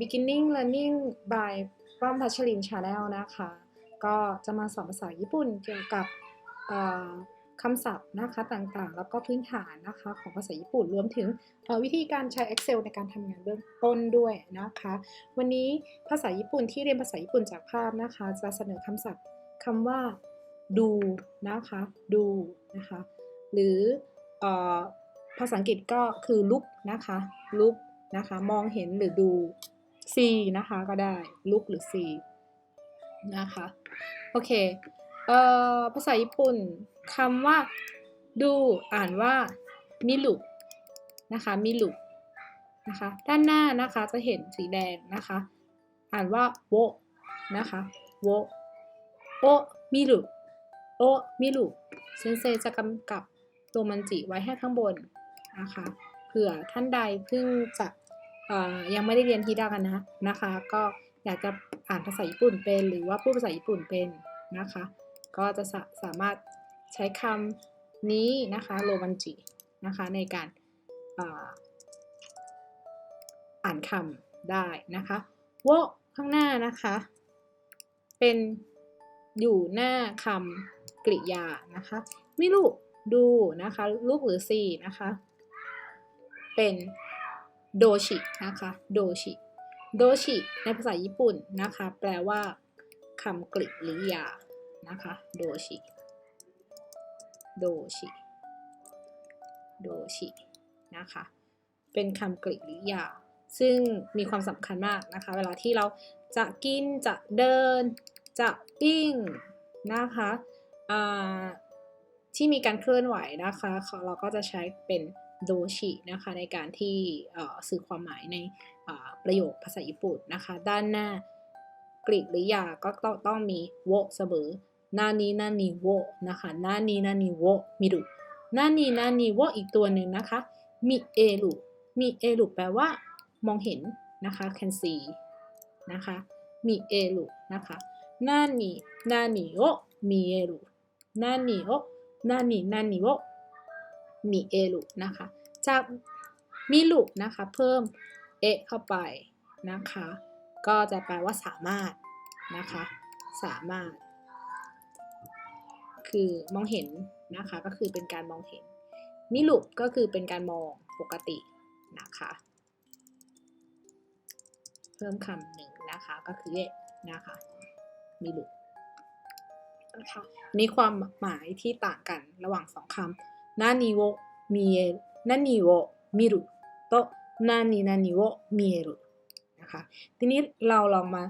beginning learning by ป้อมพัชรินชาแนลนะคะ ก็จะมาสอนภาษาญี่ปุ่นเกี่ยวกับคำศัพท์นะคะต่างๆ แล้วก็พื้นฐานนะคะของภาษาญี่ปุ่นรวมถึงวิธีการใช้ Excel ในการทำงานเบื้องต้นด้วยนะคะ วันนี้ภาษาญี่ปุ่นที่เรียนภาษาญี่ปุ่นจากภาพนะคะ จะเสนอคำศัพท์คำว่าดูนะคะดูนะคะ หรือเอ่อภาษาอังกฤษก็คือ look นะคะ look นะคะ มองเห็นหรือดู see นะคะก็ได้ look หรือ see นะคะ โอเคเอ่อภาษาญี่ปุ่นคำว่าดูอ่านว่ามิลุนะคะมิลุนะคะด้านหน้านะคะจะเห็นสีแดงนะคะ อ่านว่าโวนะคะโวโอมิลุโอมิลุเซนเซจะกำกับตัวมันจิไว้ให้ข้างบนนะคะเผื่อท่านใดเพิ่งจะ ยังไม่ได้เรียนฮิดากันนะนะคะ ก็อยากจะอ่านภาษาญี่ปุ่นเป็น หรือว่าพูดภาษาญี่ปุ่นเป็นนะคะ ก็จะสาสามารถใช้คำนี้นะคะโรมันจินะคะในการอ่าอ่านคำได้นะคะโวข้างหน้านะคะ เป็นอยู่หน้าคำกริยานะคะมิลุดูนะคะ ลูกหรือซีนะคะ เป็น โดชินะคะโดชิโดชิในภาษาญี่ปุ่นนะคะ แปลว่าคำกริยานะคะโดชิโดชิโดชินะคะ เป็นคำกริยา ซึ่งมีความสำคัญมากนะคะ เวลาที่เราจะกินจะเดิน จะวิ่งนะคะอ่าที่มีการเคลื่อนไหวนะคะ เราก็จะใช้เป็น โดชินะคะในการที่สื่อความหมายในประโยคภาษาญี่ปุ่นนะคะ ด้านหน้ากริยาก็ต้องต้องมีโวเสมอนานีนานีโวนะคะนานีนานีโวมิรุนานีนานีโวอีกตัวหนึ่งนะคะมิเอรุมิเอรุแปลว่ามองเห็นนะคะ can see นะคะมิเอรุนะคะนานีนานีโอมิเอรุนานีโอนานีนานีโอ มิเอรุนะคะ จากมิรุนะคะ เพิ่มเอะเข้าไปนะคะ ก็จะแปลว่าสามารถนะคะ สามารถ คือมองเห็นนะคะ ก็คือเป็นการมองเห็น มิลุก็คือเป็นการมองปกตินะคะ เพิ่มคำหนึ่งนะคะก็คือเอะนะคะ มิลุนะคะนี่ความหมายที่ต่างกันระหว่างสองคำ นานิโวมิเอนานิโวมิรุโตนานินานิโวมิเอรุนะคะทีนี้เราลองมา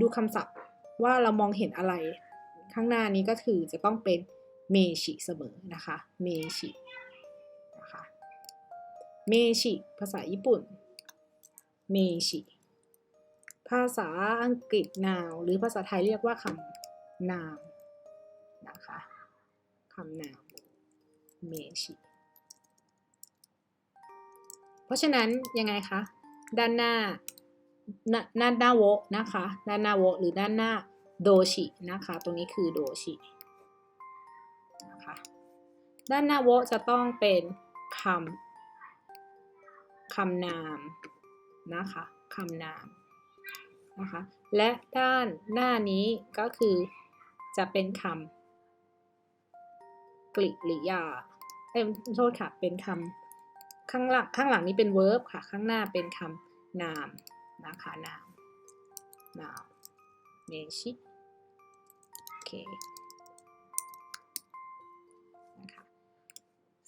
ดูคำศัพท์ว่าเรามองเห็นอะไร ข้างหน้านี้ก็คือจะต้องเป็นเมชิเสมอนะคะเมชินะคะเมชิภาษาญี่ปุ่นเมชิภาษาอังกฤษนาวหรือภาษาไทยเรียกว่าคำนามนะคะคำนาม เมชิ เพราะฉะนั้นยังไงคะ ด้านหน้าด้านหน้าโวนะคะ ด้านหน้าโวหรือด้านหน้าโดชินะคะ ตรงนี้คือโดชินะคะด้านหน้าโวจะต้องเป็นคำคำนามนะคะคำนามนะคะและด้านหน้านี้ก็คือจะเป็นคำกริยา เอ้โทษค่ะ เป็นคำข้างหลังข้างหลังนี้เป็น verb ค่ะ ข้างหน้าเป็นคำนามนะคะนามนามเมชิโอเคนะคะ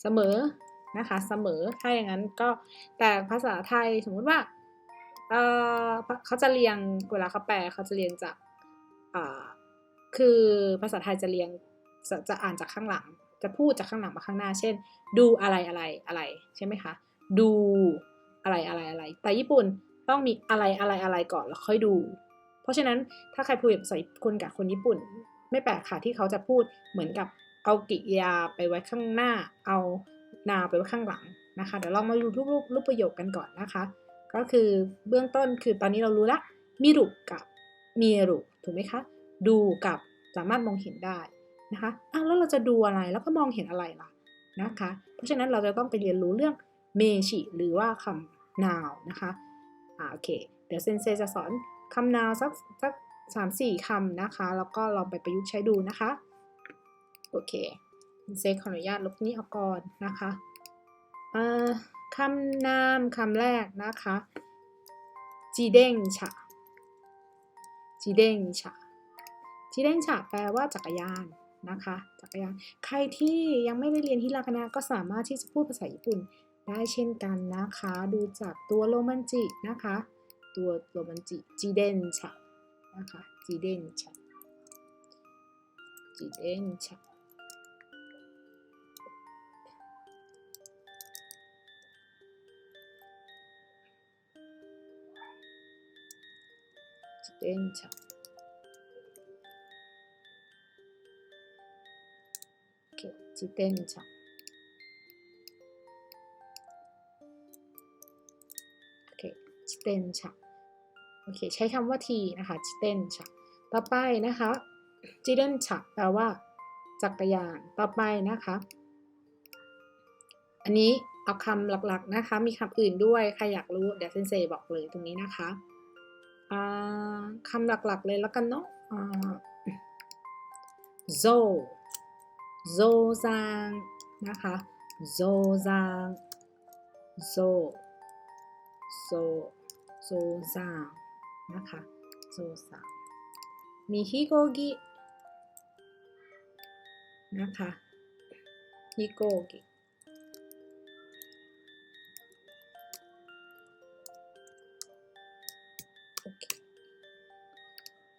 เสมอนะคะเสมอถ้าอย่างนั้นก็แต่ภาษาไทยสมมุติว่าเออเขาจะเรียงเวลาเขาแปลเขาจะเรียงจากอ่าคือภาษาไทยจะเรียงจะจะอ่านจากข้างหลัง จะพูดจากข้างหลังมาข้างหน้า เช่น ดูอะไรอะไรอะไรใช่ไหมคะ ดูอะไรอะไรอะไร แต่ญี่ปุ่นต้องมีอะไรอะไรอะไรก่อนแล้วค่อยดู เพราะฉะนั้นถ้าใครพูดภาษาคนกับคนญี่ปุ่น ไม่แปลกค่ะที่เขาจะพูดเหมือนกับเอากิยาไปไว้ข้างหน้า เอานาไปไว้ข้างหลังนะคะเดี๋ยวเรามาดูรูปรูปรูปประโยคกันก่อนนะคะ ก็คือเบื้องต้นคือตอนนี้เรารู้ละมิรุกับมีรุถูกไหมคะ ดูกับสามารถมองเห็นได้ นะคะอ้าวแล้วเราจะดูอะไรแล้วก็มองเห็นอะไรล่ะนะคะ เพราะฉะนั้นเราจะต้องไปเรียนรู้เรื่องเมชิหรือว่าคำนาวนะคะอ่าโอเค เดี๋ยวเซนเซจะสอนคำนาวสักสักสามสี่คำนะคะ แล้วก็ลองไปประยุกต์ใช้ดูนะคะ โอเคเซนเซขออนุญาตลบนี้ออกก่อนนะคะอ่าคำนามคำแรกนะคะจีเด้งฉะจีเด้งฉะจีเด้งฉะแปลว่าจักรยาน นะคะจักรยานใครที่ยังไม่ได้เรียนฮิรากานะก็สามารถที่จะพูดภาษาญี่ปุ่นได้เช่นกันนะคะ ดูจากตัวโรมันจินะคะ ตัวโรมันจิจีเดนชะนะคะจีเดนชะจีเดนชะจีเด นชะโอเคจีเดนชะโอเคจิเตนชะโอเคใช้คำว่าทีนะคะจิเตนชะต่อไปนะคะจิเตนชะแปลว่า จักรยานต่อไปนะคะ อันนี้เอาคำหลักๆนะคะ มีคำอื่นด้วยใครอยากรู้เดี๋ยวเซนเซบอกเลยตรงนี้นะคะคำหลักๆเลยแล้วกันเนาะอ่า โซโซซางนะคะโซซางโซโซโซซานะคะโซซามีฮิโกกินะคะฮิโกกิโอเค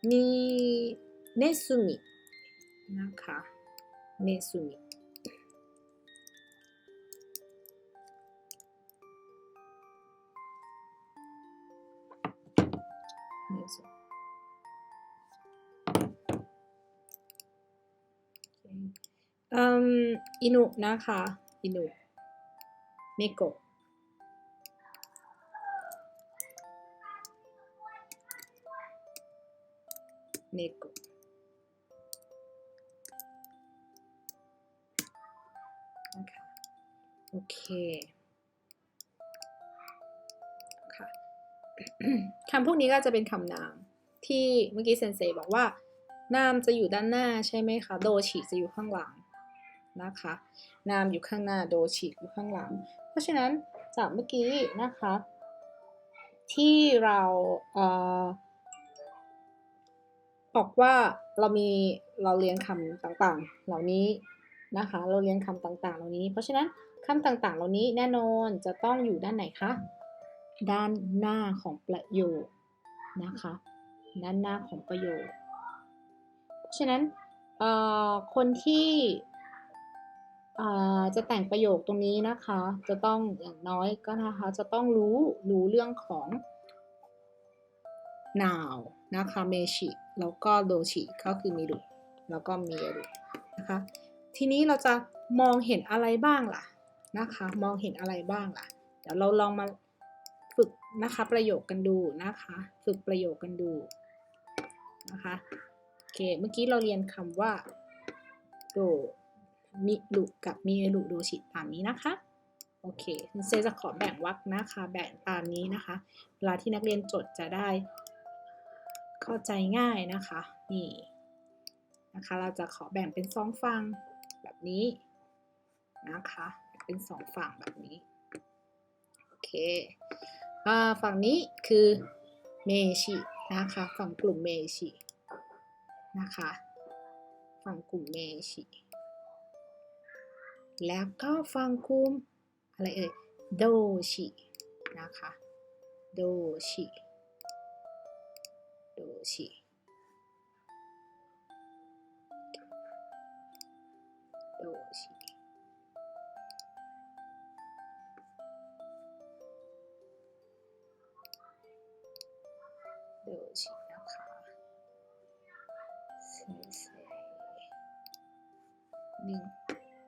มีเนซุมินะคะ เมซุมิมอินุนะคะ อินุเมโกะเมโกะ โอเคค่ะคำพวกนี้ก็จะเป็นคำนามที่เมื่อกี้เซนเซบอกว่านามจะอยู่ด้านหน้าใช่ไหมคะ โดชิจะอยู่ข้างหลังนะคะ นามอยู่ข้างหน้าโดชิอยู่ข้างหลัง เพราะฉะนั้นจากเมื่อกี้นะคะ ที่เราเอ่อบอกว่าเรามีเราเรียนคำต่างๆ เหล่านี้นะคะ เราเรียนคำต่างๆ เหล่านี้ เพราะฉะนั้น คำต่างๆ เหล่านี้แน่นอนจะต้องอยู่ด้านไหนคะ ด้านหน้าของประโยคนะคะ ด้านหน้าของประโยค เพราะฉะนั้นคนที่จะแต่งประโยคตรงนี้นะคะ จะต้องอย่างน้อยก็นะคะ จะต้องรู้รู้เรื่องของ now นะคะเมชิแล้วก็โดชิก็คือมิรุแล้วก็มีรุนะคะ ทีนี้เราจะมองเห็นอะไรบ้างล่ะ นะคะ มองเห็นอะไรบ้างล่ะ เดี๋ยวเราลองมาฝึกนะคะ ประโยคกันดูนะคะ ฝึกประโยคกันดูนะคะโอเคเมื่อกี้เราเรียนคำว่าโดมิรุกับมิรุโดชิตามนี้นะคะ โอเคเซจะขอแบ่งวรรคนะคะ แบ่งตามนี้นะคะ เวลาที่นักเรียนจดจะได้ เข้าใจง่ายนะคะ นี่นะคะ เราจะขอแบ่งเป็นสองฝั่งแบบนี้นะคะ เป็นสองฝั่งแบบนี้ โอเคฝั่งนี้คือเมชินะคะ ฝั่งกลุ่มเมชินะคะ ฝั่งกลุ่มเมชิแล้วก็ฝั่งกลุ่มอะไรเอ่ยโดชินะคะโดชิโดชิ โดชินะคะเซเซหนึ่ง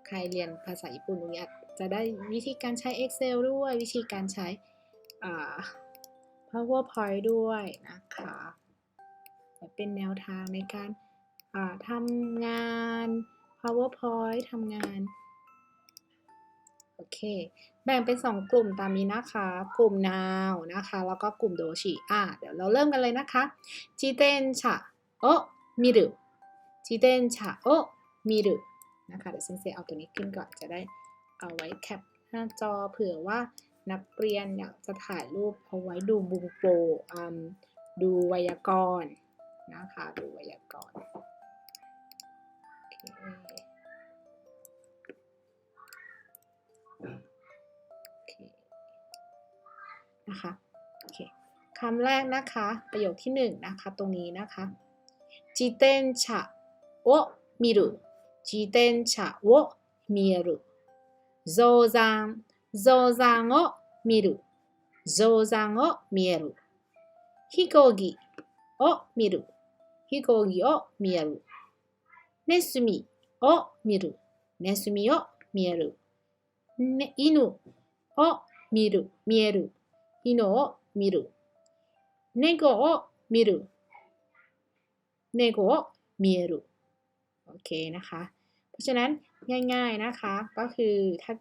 ใครเรียนภาษาญี่ปุ่นตรงนี้จะได้วิธีการใช้ Excel ด้วยวิธีการใช้ PowerPoint ด้วยนะคะเป็นแนวทางในการทำงาน PowerPoint ทำงาน โอเค แบ่งเป็นสองกลุ่มตามนี้นะคะ กลุ่ม now นะคะ แล้วก็กลุ่มโดชิอะเดี๋ยวเราเริ่มกันเลยนะคะจิเตนชะโอมิรุจิเตนชะโอมิรุนะคะเดี๋ยวเซนเซเอาตัวนี้ขึ้นก่อนจะได้เอาไว้แคปหน้าจอเผื่อว่านักเรียนอยากจะถ่ายรูปเอาไว้ดูบุงโปรดูไวยากรณ์นะคะ ดูไวยากรณ์ นะคะ โอเค คำแรกนะคะ ประโยคที่หนึ่งนะคะ ตรงนี้นะคะจิเตนชะโอมิรุจิเตนชะโอมิรุโซซังโซซังโอมิรุโซซังโอมิรุ飛行機を見る飛行機を見るネズミを見るネズミを見るね、犬を見る、見える。 犬を見る。猫を見る。猫を見える โอเคนะคะ เพราะฉะนั้นง่ายๆนะคะ ก็คือถ้า